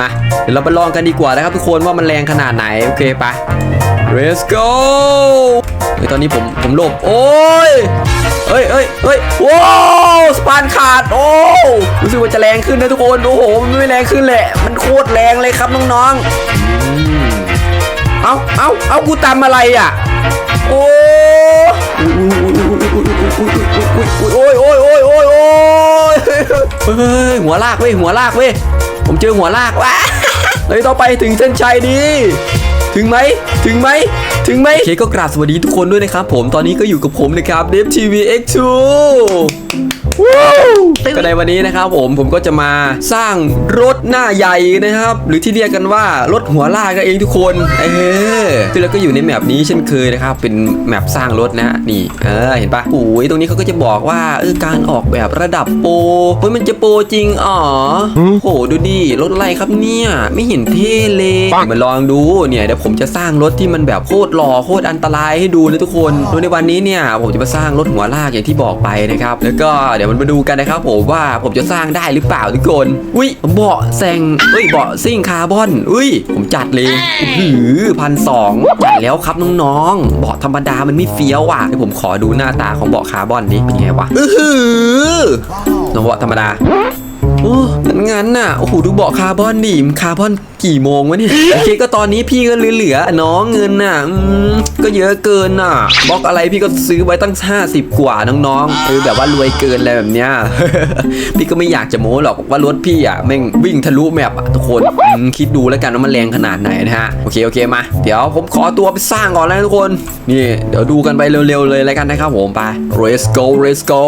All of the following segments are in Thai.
มาเดี๋ยวเราไปลองกันดีกว่านะครับทุกคนว่ามันแรงขนาดไหนโอเคไป let's go เฮ้ยตอนนี้ผมผมหลบโอ้ยเอ้ยเอ้ยเอ้ยว้าวสปานขาดโอ้รู้สึกว่าจะแรงขึ้นนะทุกคนโอ้โหมันไม่แรงขึ้นแหละ มันโคตรแรงเลยครับน้องๆเอาเอาเอากูตามอะไรอะโอ้ โอ้ยโอ้ยโอ้ยโอ้ยโอ้ยเฮ้ยหัวลากเว้ยหัวลากเว้ยผมเจอหัวลากว้าเลยต้องไปถึงเส้นชัยดี ถึงไหมถึงไหมถึงไหมโอเคก็กราบสวัสดีทุกคนด้วยนะครับผมตอนนี้ก็อยู่กับผมนะครับ d e v TV X2 ว้าวก็ในวันนี้นะครับผมผมก็จะมาสร้างรถหน้าใหญ่นะครับ หรือที่เรียกกันว่ารถหัวลากกันเองทุกคนเออคือเราก็อยู่ในแมปนี้เช่นเคยนะครับ เป็นแมปสร้างรถนะนี่เออเห็นปะโอ้ยตรงนี้เขาก็จะบอกว่าเออการออกแบบระดับโปรเฮ้ยมันจะโปรจริงอ๋อโหดูดิรถอะไรครับเนี่ย ไม่เห็นเท่เลยมาลองดูเนี่ยเดี๋ยวผมมจะสร้างรถที่มันแบบโคตรหล่อโคตรอันตรายให้ดูนะทุกคนโดยในวันนี้เนี่ยผมจะมาสร้างรถหัวลากอย่างที่บอกไปนะครับแล้วก็เดี๋ยวมันมาดูกันนะครับผมว่าผมจะสร้างได้หรือเปล่าทุกคนอุ้ยเบาะแซงเอ้ยเบาะซิ่งคาร์บอนอุ้ย ผมจัดเลยหือพันสองจัดแล้วครับน้องๆเบาะธรรมดามันไม่เฟี้ยวว่ะเดี๋ยวผมขอดูหน้าตาของเบาะคาร์บอนนี้เป็นไงวะอือหือน้องเบาะธรรมดา โอ้งั้นน่ะ โอ้โห ดูเบาะคาร์บอนดิมคาร์บอนกี่โมงวะเนี่ย โอเค ก็ตอนนี้พี่ก็เหลือๆน้องเงินน่ะก็เยอะเกินน่ะ บล็อกอะไรพี่ก็ซื้อไว้ตั้ง 50 กว่าน้องๆเออแบบว่ารวยเกินอะไรแบบเนี้ย พี่ก็ไม่อยากจะโม้หรอกว่ารถพี่อะแม่งวิ่งทะลุแมปอะทุกคนคิดดูแล้วกันว่ามันแรงขนาดไหนนะฮะ โอเค โอเค มา เดี๋ยวผมขอตัวไปสร้างก่อนนะทุกคน นี่ เดี๋ยวดูกันไปเร็วๆเลยแล้วกันนะครับผมไป let's go let's go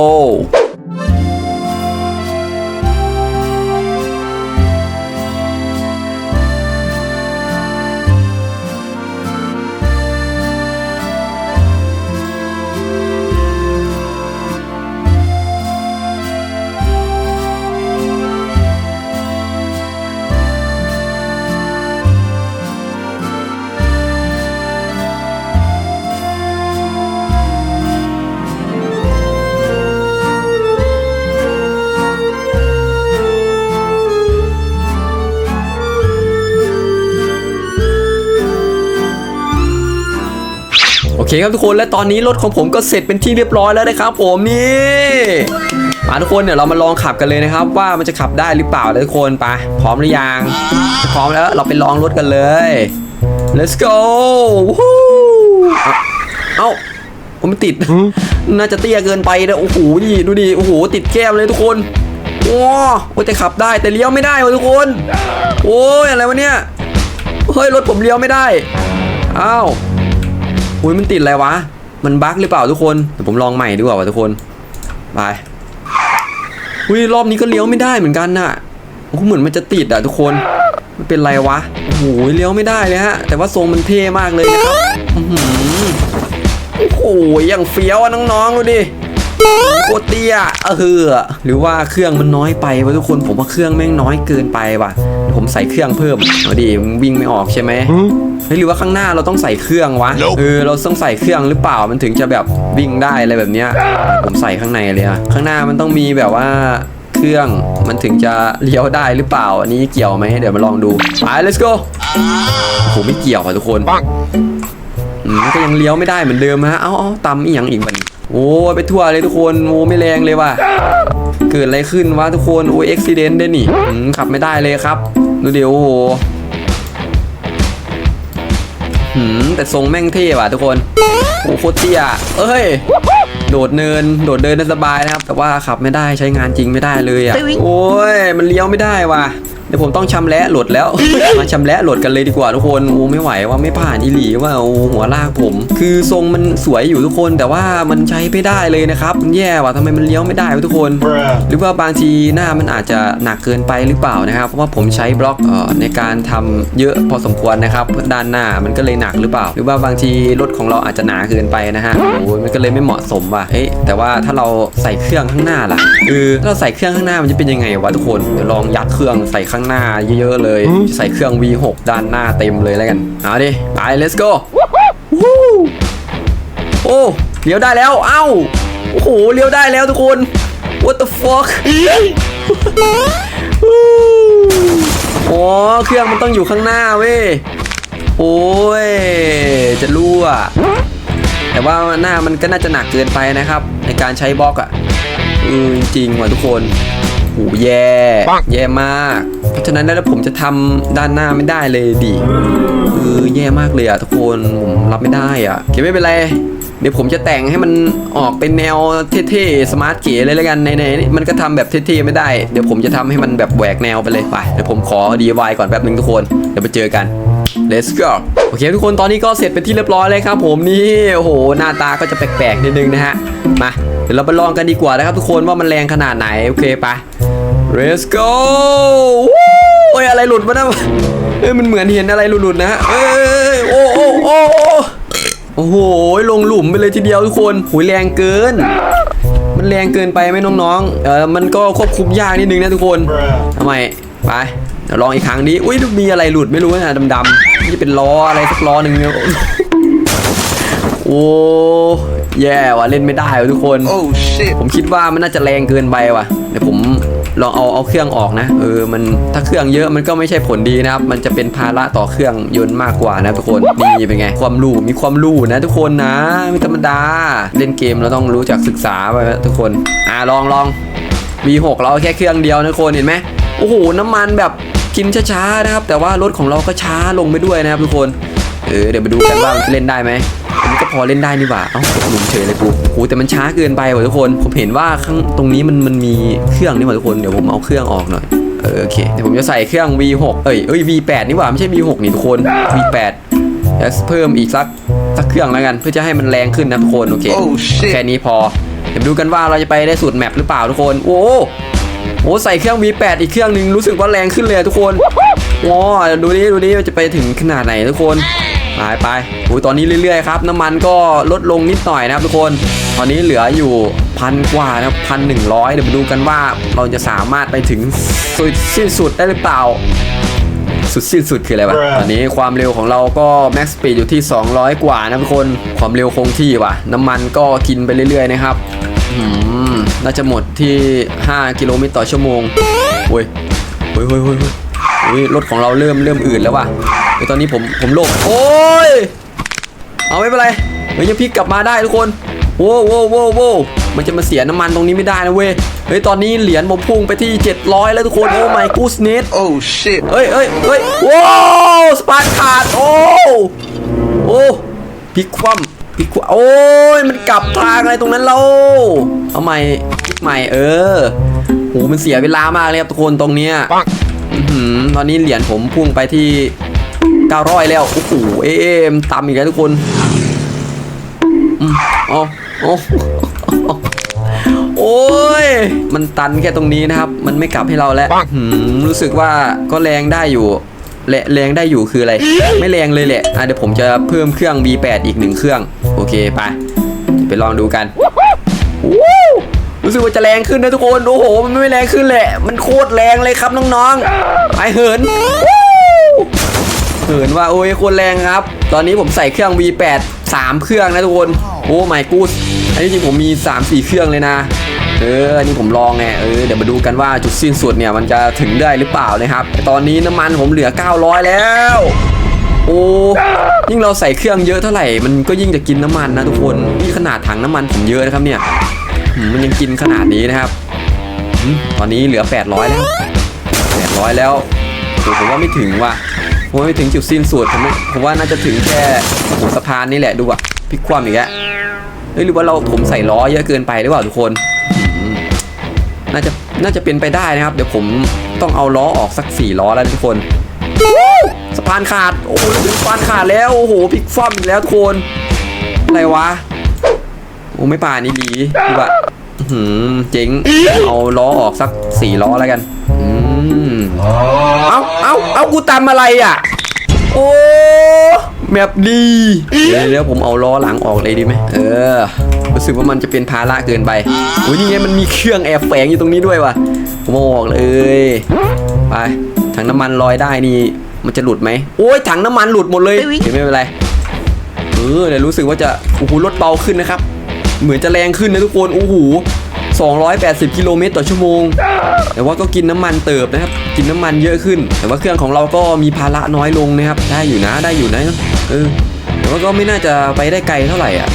โอเคครับทุกคนและตอนนี้รถของผมก็เสร็จเป็นที่เรียบร้อยแล้วนะครับผมนี่มาทุกคนเดี๋ยวเรามาลองขับกันเลยนะครับ ว่ามันจะขับได้หรือเปล่านะทุกคนไปพร้อมหรือยังพร้อมแล้วเราไปลองรถกันเลย let's go วู้ฮู้เอ้าผมไม่ติดน่าจะเตี้ยเกินไปนะโอ้โหนี่ดูดิโอ้โหติดแก้มเลยทุกคนว้าโอ้ยแต่ขับได้แต่เลี้ยวไม่ได้ว่ะทุกคน โอ้ยอะไรวะเนี่ยเฮ้ยรถผมเลี้ยวไม่ได้อ้าว อุ้ยมันติดอะไรวะ มันบั๊กหรือเปล่าทุกคนเดี๋ยวผมลองใหม่ดีกว่าวะทุกคนไปอุ้ยรอบนี้ก็เลี้ยวไม่ได้เหมือนกันน่ะโอ้เหมือนมันจะติดอะทุกคนมันเป็นไรวะโอ้โหเลี้ยวไม่ได้เลยฮะ แต่ว่าทรงมันเท่มากเลยนะครับโอ้โหอย่างเฟี้ยวอะน้องๆดูดิโคตรเตี้ยเออหรือว่าเครื่องมันน้อยไปวะทุกคนผมว่าเครื่องแม่งน้อยเกินไปว่ะ ผมใส่เครื่องเพิ่มเอาดิมันวิ่งไม่ออกใช่ไหมเฮ้ยหรือว่าข้างหน้าเราต้องใส่เครื่องวะ Nope เออเราต้องใส่เครื่องหรือเปล่ามันถึงจะแบบวิ่งได้อะไรแบบเนี้ยผมใส่ข้างในเลยอะข้างหน้ามันต้องมีแบบว่าเครื่องมันถึงจะเลี้ยวได้หรือเปล่า อันนี้เกี่ยวไหมเดี๋ยวมาลองดูไป let's go โหไม่เกี่ยวอะทุกคนปังอืมมันก็ยังเลี้ยวไม่ได้เหมือนเดิมฮะ เอ้าเอ้าตำอีหยังอีกบัดนโอ้ยไปทั่วเลยทุกคนโอ้ไม่แรงเลยว่ะ เกิดอะไรขึ้นวะทุกคนโอ้ยอุบิเหตุได้นี่อืมขับไม่ได้เลยครับ ดูเดี๋ยวโอ้โหหืมแต่ทรงแม่งเท่ว่ะทุกคนโอ้โหโคตรเตี้ยเอ้ย โดดเนิน โดดเดินได้สบายนะครับ แต่ว่าขับไม่ได้ใช้งานจริงไม่ได้เลยอะ โอ้ย มันเลี้ยวไม่ได้ว่ะ เดี๋ยวผมต้องชำแหละโหลดแล้ว มาชำแหละโหลดกันเลยดีกว่าทุกคนโอ้ไม่ไหวว่าไม่ผ่านอีหลีว่าโอ้หัวลากผม คือทรงมันสวยอยู่ทุกคน แต่ว่ามันใช้ไม่ได้เลยนะครับมันแย่ว่ะทำไมมันเลี้ยวไม่ได้วะทุกคน Bruh. หรือว่าบางทีหน้ามันอาจจะหนักเกินไปหรือเปล่านะครับเพราะว่าผมใช้บล็อกเอ่อในการทำเยอะพอสมควรนะครับด้านหน้ามันก็เลยหนักหรือเปล่า หรือว่าบางทีรถของเราอาจจะหนาเกินไปนะฮะโอ้ยมันก็เลยไม่เหมาะสมว่ะเฮ้ยแต่ว่าถ้าเราใส่เครื่องข้างหน้าล่ะเออถ้าเราใส่เครื่องข้างหน้ามันจะเป็นยังไงวะทุกคนเดี๋ยวลองยัดเครื่องใส่ข้างหน้าเยอะๆเลย ใส่เครื่อง V6 ด้านหน้าเต็มเลยแล้วกันเอาดิไป let's go วู้โอ้เลี้ยวได้แล้วเอ้าโอ้โหเลี้ยวได้แล้วทุกคน what the fuck โโอ้เครื่องมันต้องอยู่ข้างหน้าเว้ยโอ้ยจะรั่วแต่ว่าหน้ามันก็น่าจะหนักเกินไปนะครับ ในการใช้บล็อกอะ่ะเออจริงๆว่ะทุกคนโหแย่แย่มาก เพราะฉะนั้นแล้วผมจะทำด้านหน้าไม่ได้เลยดิเออแย่มากเลยอะ่ะทุกคนผมรับไม่ได้อะ่ะโอเคไม่เป็นไรเดี๋ยวผมจะแต่งให้มันออกเป็นแนวเท่ๆสมาร์ทเก๋เลยแล้วกันในๆมันก็ทำแบบเท่ๆไม่ได้ เดี๋ยวผมจะทำให้มันแบบแหวกแนวไปเลยไปเดี๋ยวผมขอ DIY ก่อนแป๊บนึงทุกคน เดี๋ยวไปเจอกัน let's go โอเคทุกคนตอนนี้ก็เสร็จเป็นที่เรียบร้อยเลยครับ ผมนี่โอ้โหหน้าตาก็จะแปลกๆนิดนึงนะฮะมาเดี๋ยวเราไปลองกันดีกว่านะครับทุกคนว่ามันแรงขนาดไหนโอเคไป let's go โอ้ยอะไรหลุดมานะเอ้ยมันเหมือนเห็นอะไรหลุดๆนะเอ้ยโอ้โอ้โอ้โอ้โอ้โหลงหลุมไปเลยทีเดียวทุกคนหุยแรงเกิน มันแรงเกินไปไหมน้องๆ เออมันก็ควบคุมยากนิดนึงนะทุกคนทำไมไปลองอีกครั้งนี้อุ้ยมีอะไรหลุดไม่รู้นะดำๆนี่เป็นล้ออะไรสักล้อหนึ่งเนี่ยโอ้แย่ว่ะเล่นไม่ได้ว่ะทุกคน ผมคิดว่ามันน่าจะแรงเกินไปว่ะเดี๋ยวผม ลองเอาเอาเครื่องออกนะเออมันถ้าเครื่องเยอะมันก็ไม่ใช่ผลดีนะครับ มันจะเป็นภาระต่อเครื่องยนต์มากกว่านะทุกคนนี่เป็นไง ความรู้มีความรู้นะ ทุกคนนะไม่ธรรมดาเล่นเกมเราต้องรู้จักศึกษาไปนะทุกคนอ่าลองลอง V6 เราเอาแค่เครื่องเดียวนะทุกคนเห็นไหมโอ้โหน้ำมันแบบกินช้าๆนะครับ แต่ว่ารถของเราก็ช้าลงไปด้วยนะครับทุกคนเออเดี๋ยวมาดูกันว่ามันจะเล่นได้ไหม อันนี้ก็พอเล่นได้นี่หว่า เอ้าตกหลุมเฉยเลยกูโอ้แต่มันช้าเกินไปว่ะทุกคน ผมเห็นว่าข้างตรงนี้มันมันมีเครื่องนี่หว่าทุกคน เดี๋ยวผมเอาเครื่องออกหน่อย เออโอเค เดี๋ยวผมจะใส่เครื่อง V6 เอ้ยเอ้ย V8 นี่หว่าไม่ใช่ V6 นี่ทุกคน V8 แล้วเพิ่มอีกสักสักเครื่องแล้วกัน เพื่อจะให้มันแรงขึ้นนะทุกคนโอเค Oh shit. แค่นี้พอ เดี๋ยวมาดูกันว่าเราจะไปได้สุดแมปหรือเปล่าทุกคน โอ้โหโอ้ใส่เครื่อง V8 อีกเครื่องหนึ่งรู้สึกว่าแรงขึ้นเลยอะทุกคนว้าดูดิดูดิว่าจะไปถึงขนาดไหนทุกคน ไปไปโอ้ยตอนนี้เรื่อยๆครับน้ำมันก็ลดลงนิดหน่อยนะครับทุกคน ตอนนี้เหลืออยู่พันกว่านะครับพันหนึ่งร้อยเดี๋ยวมาดูกันว่าเราจะสามารถไปถึงสุดสิ้นสุดได้หรือเปล่า สุดสิ้นสุดคืออะไรวะ Bruh ตอนนี้ความเร็วของเราก็ max speed อยู่ที่ 200 กว่านะทุกคนความเร็วคงที่ว่ะ น้ำมันก็กินไปเรื่อยๆนะครับอืมน่าจะหมดที่ 5 กิโลเมตรต่อชั่วโมงโอ้ยโอ้ยโอ้ยโอ้ยโอ้ยโอ้ยรถของเราเริ่มเริ่มอืดแล้วว่ะเดี๋ยว ตอนนี้ผมผมโลกโอ้ยเอาไม่เป็นไรเฮ้ยยังพลิกกลับมาได้ทุกคนโว้วโว้วโว้วโว้วมันจะมาเสียน้ำมันตรงนี้ไม่ได้นะเว้ยเฮ้ยตอนนี้เหรียญผมพุ่งไปที่ 700 แล้วทุกคนโอ้ my goodness Oh shit. เอ้ยเอ้ยเอ้ยว้าวสปาร์คขาดโอ้โอ้พลิกคว่ำพลิกคว่ำโอ้ยมันกลับทางอะไรตรงนั้นเราเอาใหม่พลิกใหม่เออโหมันเสียเวลามากเลยครับทุกคนตรงเนี้ย Bonk. อื้อหือตอนนี้เหรียญผมพุ่งไปที่ 900แล้วโอ้โหเอ็มตามอีกแล้วทุกคนอ๋อโอ้โอ้ย มันตันแค่ตรงนี้นะครับ มันไม่กลับให้เราแล้วรู้สึกว่าก็แรงได้อยู่แระแรงได้อยู่คืออะไร ไม่แรงเลยแหละอะเดี๋ยวผมจะเพิ่มเครื่อง V8 อีกหนึ่งเครื่อง โอเคไปไปลองดูกันรู้สึกว่าจะแรงขึ้นนะทุกคน โอ้โห มันไม่แรงขึ้นแหละ มันโคตรแรงเลยครับน้องๆไปเหินว เหินว่าโอ้ยคตรแรงครับ ตอนนี้ผมใส่เครื่อง V8 3 เครื่องนะทุกคน โอ้ my god อันนี้จริงผมมี 3-4 เครื่องเลยนะ เออ อันนี้ผมลองไง เออ เดี๋ยวมาดูกันว่าจุดสิ้นสุดเนี่ยมันจะถึงได้หรือเปล่านะครับ ตอนนี้น้ำมันผมเหลือ 900 แล้ว โอ้ ยิ่งเราใส่เครื่องเยอะเท่าไหร่ มันก็ยิ่งจะกินน้ำมันนะทุกคน นี่ขนาดถังน้ำมันผมเยอะนะครับเนี่ย มันยังกินขนาดนี้นะครับ ตอนนี้เหลือ 800 แล้ว800 แล้วผมว่าไม่ถึงว่ะ ผมว่าไม่ถึงจุดสิ้นสุดผมว่าผมว่าน่าจะถึงแค่หัวสะพานนี่แหละดูว่ะพลิกคว่ำอีกแล้วเฮ้ยหรือว่าเราผมใส่ล้อเยอะเกินไปหรือเปล่าทุกคนน่าจะน่าจะเป็นไปได้นะครับ เดี๋ยวผมต้องเอาล้อออกสักสี่ล้อแล้วทุกคนสะพานขาดโอ้โหสะพานขาดแล้วโอ้โหพลิกคว่ำอีกแล้วทุกคนอะไรวะโอ้ไม่ป่านี่ดีดีว่ะหืมเจ๋งเอาล้อออกสักสี่ล้อแล้วกันอืม กูตามอะไรอะ โอ้แมปดีเดี๋ยวเดี๋ยวผมเอาล้อหลังออกเลยดีไหมเออ รู้สึกว่ามันจะเป็นภาระเกินไปอุ้ยนี่ไงมันมีเครื่องแอบแฝงอยู่ตรงนี้ด้วยว่ะผมเอาออกเลยไปถังน้ำมันลอยได้นี่ มันจะหลุดไหมโอ้ยถังน้ำมันหลุดหมดเลยเดี๋ยวไม่เป็นไรเออเดี๋ยวรู้สึกว่าจะโอ้โหรถเบาขึ้นนะครับ เหมือนจะแรงขึ้นนะทุกคนโอ้โห 280 กิโลเมตรต่อชั่วโมง แต่ว่าก็กินน้ำมันเติบนะครับ กินน้ำมันเยอะขึ้น แต่ว่าเครื่องของเราก็มีภาระน้อยลงนะครับ ได้อยู่นะได้อยู่นะเออแต่ว่าก็ไม่น่าจะไปได้ไกลเท่าไหร่อะ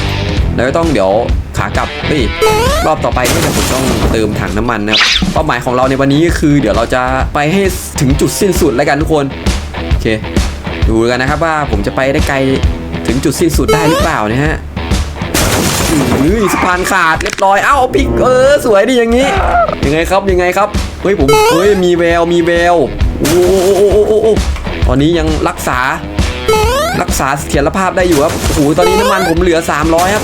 แล้วก็ต้องเดี๋ยวขากลับเฮ้ยรอบต่อไปก็จะผมต้องเติมถังน้ำมันนะครับเป้าหมายของเราในวันนี้ก็คือ เดี๋ยวเราจะไปให้ถึงจุดสิ้นสุดแล้วกันทุกคนโอเค ดูกันนะครับว่าผมจะไปได้ไกลถึงจุดสิ้นสุดได้หรือเปล่านะฮะ อือสะพานขาดเรียบร้อยเอ้าพิกเออสวยดิอย่างนี้ ยังไงครับยังไงครับเฮ้ยผมเฮ้ยมีแววมีแววโอ้โอ้โอ้โอ้โอ้ตอนนี้ยังรักษา รักษาเสถียรภาพได้อยู่ครับโอ้โหตอนนี้น้ำมันผมเหลือ 300 ครับ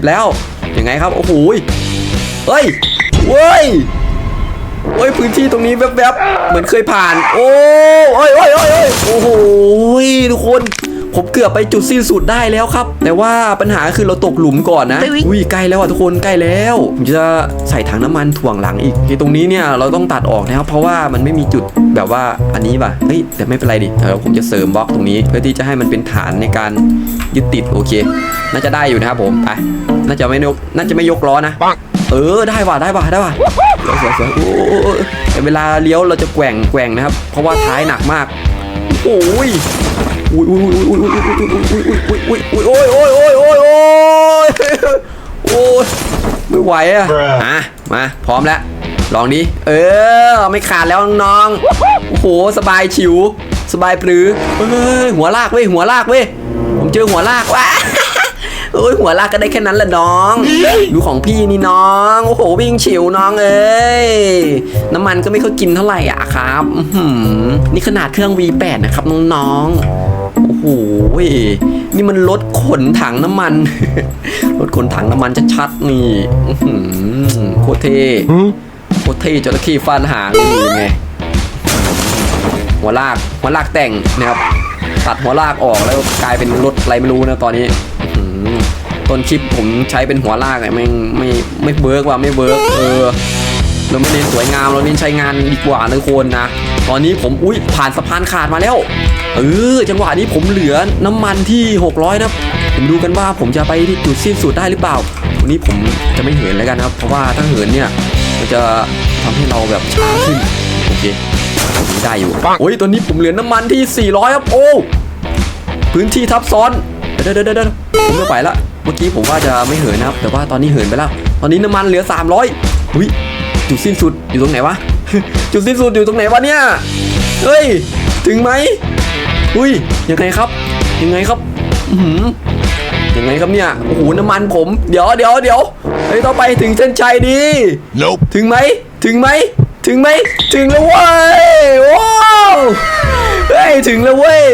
280 แล้วยังไงครับโอ้โหเฮ้ยเว้ยโอ้ยพื้นที่ตรงนี้แวบๆ เหมือนเคยผ่าน โอ้โอ้ยโอ้ยโอ้ยโอ้ยโอ้โหทุกคน ผมเกือบไปจุดสิ้นสุดได้แล้วครับ แต่ว่าปัญหาคือเราตกหลุมก่อนนะอุ้ยใกล้แล้วอะทุกคนใกล้แล้วผมจะใส่ถังน้ำมันถ่วงหลังอีกที่ตรงนี้เนี่ยเราต้องตัดออกนะครับ เพราะว่ามันไม่มีจุดแบบว่าอันนี้ป่ะเฮ้ยแต่ไม่เป็นไรดิเดี๋ยวผมจะเสริมบล็อกตรงนี้ เพื่อที่จะให้มันเป็นฐานในการยึดติดโอเค น่าจะได้อยู่นะครับผมไปน่าจะไม่ยกน่าจะไม่ยกล้อนะเออได้ว่ะได้ว่ะได้ว่ะสวยสวยสวยโอ้โอ้โอ้แต่เวลาเลี้ยวเราจะแกว่งแกว่งนะครับ เพราะว่าท้ายหนักมาก โอ้ย อุ้ยอุ้ยอุ้ยอุ้ยอุ้ยอุ้ยอุ้ยอุ้ยอุ้ยอุ้ยอุ้ยอุ้ยอ้ยไม่ไหวอะอะมาพร้อมแล้วลองดิเออไม่ขาดแล้วน้องๆโอ้โหสบายฉิวสบายปรือเฮ้ยหัวลากเว้ยหัวลากเว้ยผมเจอหัวลากว้าโอ้ยหัวลากก็ได้แค่นั้นแหละน้องดูของพี่นี่น้องโอ้โหวิ่งฉิวน้องเอ้ยน้ำมันก็ไม่ค่อยกินเท่าไหร่อะครับอื้อหือนี่ขนาดเครื่อง V8 นะครับน้องๆ โอ้โหนี่มันรถขนถังน้ำมัน รถขนถังน้ำมันชัดๆนี่อื้อหือโคตรเท่โคตรเท่จระเข้ฟาดหางนี่ไงหัวลากหัวลากแต่งนะครับตัดหัวลากออกแล้วกลายเป็นรถอะไรไม่รู้นะตอนนี้อื้อหือต้นคลิปผมใช้เป็นหัวลากไงไม่ไม่ไม่เบิร์กว่ะไม่เบิร์กเออ เราไม่เน้นสวยงามเราเน้นใช้งานดีกว่านะทุกคนนะ ตอนนี้ผมอุ้ยผ่านสะพานขาดมาแล้วเออจังหวะนี้ผมเหลือน้ำมันที่ 600นะผมดูกันว่าผมจะไปที่จุดสิ้นสุดได้หรือเปล่าวันนี้ผมจะไม่เหินแล้วกันครับ เพราะว่าถ้าเหินเนี่ยมันจะทำให้เราแบบช้าขึ้นโอเคได้อยู่โอ้ยตอนนี้ผมเหลือน้ำมันที่ 400ครับโอ้พื้นที่ทับซ้อนเดี๋ยวเดี๋ยวเดี๋ยวผมไม่ไหวละเมื่อกี้ผมว่าจะไม่เหินนะครับ แต่ว่าตอนนี้เหินไปแล้ว ตอนนี้น้ำมันเหลือ 300อุ้ย จุดสิ้นสุดอยู่ตรงไหนวะ จุดสิ้นสุดอยู่ตรงไหนวะเนี่ย เฮ้ย ถึงไหมอุ้ย ยังไงครับ ยังไงครับ อือหือยังไงครับเนี่ย โอ้โห น้ำมันผม เดี๋ยวเดี๋ยวเดี๋ยวเฮ้ยต้องไปถึงเส้นชัยดี Nope. ถึงไหม ถึงไหม ถึงไหม ถึงแล้วเว้ยว้าวเฮ้ย ถึงแล้วเว้ย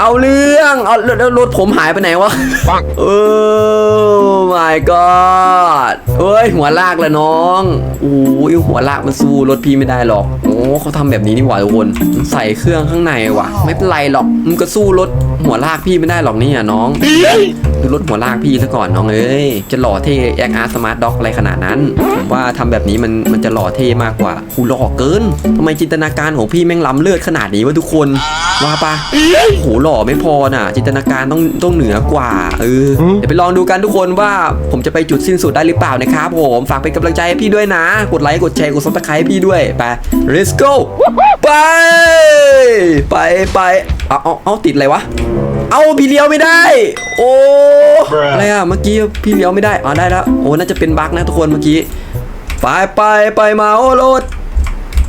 เอาเรื่องเอาแล้วแล้วรถผมหายไปไหนวะปังโอ้ my god เฮ้ยหัวลากละน้องโอ้ยหัวลากมันสู้รถพี่ไม่ได้หรอกโอ้เขาทำแบบนี้นี่หว่าทุกคนมันใส่เครื่องข้างในว่ะ ไม่เป็นไรหรอกมันก็สู้รถหัวลากพี่ไม่ได้หรอกเนี่ยน้องดูรถหัวลากพี่ซะก่อนน้องเอ้ยจะหล่อเท่แอคอาร์สมาร์ทด็อกอะไรขนาดนั้นผมว่าทำแบบนี้มันมันจะหล่อเท่มากกว่าอูหล่อเกินทำไมจินตนาการของพี่แม่งล้ำเลิศขนาดนี้วะทุกคนว่าปะโหหล่อไม่พอน่ะ จินตนาการต้องต้องเหนือกว่าเออเดี๋ยวไปลองดูกันทุกคนว่าผมจะไปจุดสิ้นสุดได้หรือเปล่านะครับผมฝากเป็นกำลังใจให้พี่ด้วยนะ กดไลค์กดแชร์กดซับสไครต์ให้พี่ด้วยไป let's go ไปไปไปเอาเอาเอาติดอะไรวะเอาพี่เลี้ยวไม่ได้ โอ้อะไรอะเมื่อกี้พี่เลี้ยวไม่ได้อ๋อได้แล้วโอ้น่าจะเป็นบั๊กนะทุกคนเมื่อกี้ไปไปไปเมาโรถ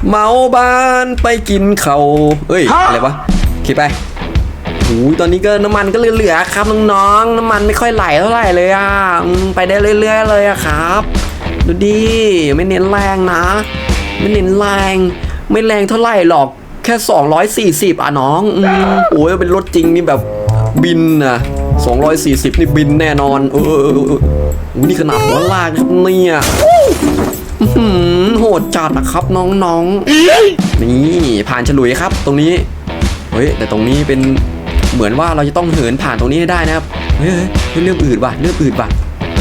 เมาบ้านไปกินเขาเอ้ยอะไรวะคิดไป โอ้ยตอนนี้ก็น้ำมันก็เหลือๆครับน้องๆน้ำมันไม่ค่อยไหลเท่าไหร่เลยอะไปได้เรื่อยๆเลยอะครับ ดูดิไม่เน้นแรงนะ ไม่เน้นแรง ไม่แรงเท่าไหร่หรอกแค่ 240 อะน้องอืมโอ้ยเป็นรถจริงนี่แบบบินนะ240 นี่บินแน่นอน เออโอ้ยนี่ขนาดหัวลากครับเนี่ยโหดจัดนะครับน้องๆ นี่ผ่านฉลุยครับตรงนี้ เฮ้ย แต่ตรงนี้เป็น เหมือนว่าเราจะต้องเหินผ่านตรงนี้ให้ได้นะครับเฮ้ยเรื่องอื่นว่ะเรื่องอื่นว่ะ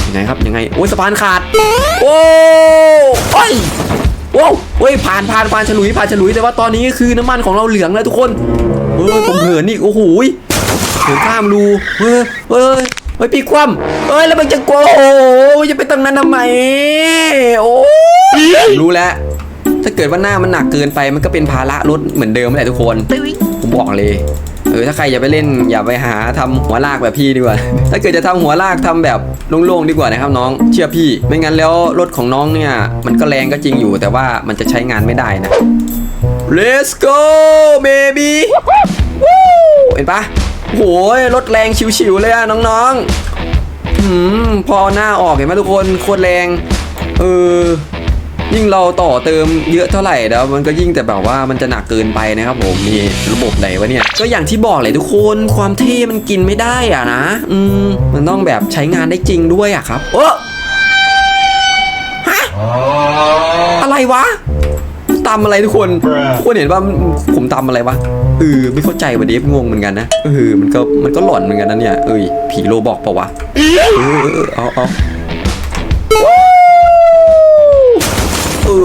ยังไงครับยังไงโอ้ยสะพานขาดโอ้โอ้ยโอ้เฮ้ยผ่านผ่านผ่านฉลุยผ่านฉลุยแต่ว่าตอนนี้คือน้ำมันของเราเหลืองแล้วทุกคนเฮ้ยผมเหินนี่โอ้โหเหินข้ามรูเฮ้ยเฮ้ยเฮ้ยพี่คว่ำเฮ้ยแล้วมันจะกลัวโอ้โหจะไปตรงนั้นทำไมโอ้ยรู้แล้วถ้าเกิดว่าหน้ามันหนักเกินไปมันก็เป็นภาระรถเหมือนเดิมแหละทุกคนผมบอกเลย เออถ้าใครอย่าไปเล่นอย่าไปหาทำหัวลากแบบพี่ดีกว่า ถ้าเกิดจะทำหัวลากทำแบบโล่งๆดีกว่านะครับน้องเชื่อพี่ ไม่งั้นแล้วรถของน้องเนี่ย มันก็แรงก็จริงอยู่ แต่ว่ามันจะใช้งานไม่ได้นะ Let's go baby วู้เห็นปะโอ้ยรถแรงชิวๆเลยอะน้องๆอืมพอหน้าออกเห็นไหมทุกคนโคตรแรง เออ ยิ่งเราต่อเติมเยอะเท่าไหร่แล้วมันก็ยิ่งแต่แบบว่ามันจะหนักเกินไปนะครับผมนี่ระบบไหนวะเนี่ย ก็อย่างที่บอกเลยทุกคนความเท่มันกินไม่ได้อะนะ อืมมันต้องแบบใช้งานได้จริงด้วยอะครับโอ้ฮะอะไรวะตำอะไรทุกคนทุกคนเห็นว่าผมตำอะไรวะเออไม่เข้าใจว่ะเดฟงงเหมือนกันนะเออมันก็มันก็หลอนเหมือนกันนะเนี่ยเอ้ยผีโลบอกเปล่าวะเออเออเออเอาเอา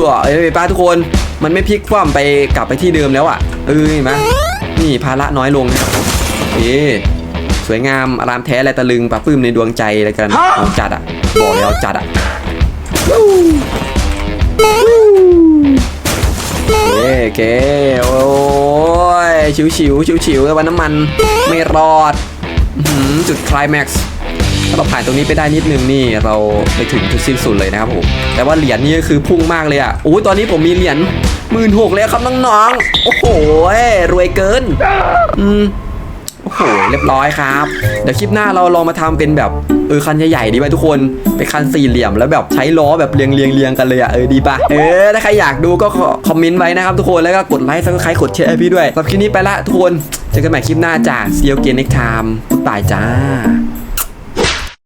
ออเอ้ยป้าทุกคนมันไม่พลิกคว่ำไปกลับไปที่เดิมแล้วอะเออเห็นไหมนี่ภาระน้อยลงนะครับผมเอ๊สวยงามอารามแท้และตะลึงปะปื้มในดวงใจเลยกันเอาจัดอะบอกเลยเอาจัดอะวู้วู้โอเคโอเคโอ้ยชิวชิวชิวชิวๆวันน้ำมันไม่รอดอื้อหือจุดคลายแม็กซ์ ถ้าเราผ่านตรงนี้ไปได้นิดนึงนี่เราไปถึงจุดสิ้นสุดเลยนะครับผมแต่ว่าเหรียญนี่ก็คือพุ่งมากเลยอะโอ้ยตอนนี้ผมมีเหรียญหมื่นหกแล้วครับน้องๆโอ้โหรวยเกินอืมโอ้โหเรียบร้อยครับ เดี๋ยวคลิปหน้าเราลองมาทำเป็นแบบเออคันใหญ่ๆดีไหมทุกคนเป็นคันสี่เหลี่ยมแล้วแบบใช้ล้อแบบเรียงเรียงเรียงกันเลยอะเออดีปะเออถ้าใครอยากดูก็คอมเมนต์ไว้นะครับทุกคนแล้วก็กดไลค์ซับสไครต์กดแชร์พี่ด้วยสำหรับคลิปนี้ไปละทุกคนเจอกันใหม่คลิปหน้าจาก See you again next time บ๊ายบายจ้า